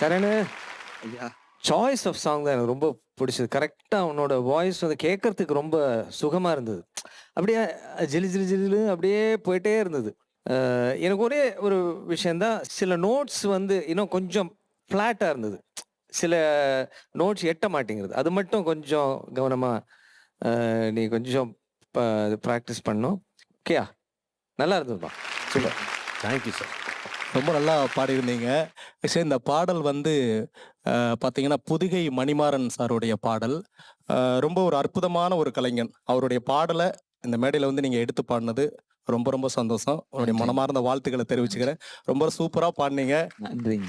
சரணு ஐயா. Choice of song தான் எனக்கு ரொம்ப பிடிச்சது. கரெக்டாக உன்னோட வாய்ஸ் வந்து கேட்கறதுக்கு ரொம்ப சுகமாக இருந்தது. அப்படியே ஜிலு ஜிலு ஜிலு அப்படியே போயிட்டே இருந்தது. எனக்கு ஒரே ஒரு விஷயந்தான் சில நோட்ஸ் வந்து இன்னும் கொஞ்சம் ஃப்ளாட்டாக இருந்தது. சில நோட்ஸ் எட்ட மாட்டேங்கிறது. அது மட்டும் கொஞ்சம் கவனமாக நீ கொஞ்சம் ப்ராக்டிஸ் பண்ணும். ஓகேயா நல்லா இருந்ததுப்பா. சூப்பர் தேங்க்யூ சார் ரொம்ப நல்லா பாடியிருந்தீங்க. சரி இந்த பாடல் வந்து பார்த்தீங்கன்னா புதுகை மணிமாறன் சாருடைய பாடல். ரொம்ப ஒரு அற்புதமான ஒரு கலைஞன். அவருடைய பாடலை இந்த மேடையில் வந்து நீங்கள் எடுத்து பாடினது ரொம்ப ரொம்ப சந்தோஷம். உங்களுடைய. மனமார்ந்த வாழ்த்துக்களை தெரிவிச்சுக்கிறேன். ரொம்ப சூப்பராக பாடினீங்க. நன்றிங்க.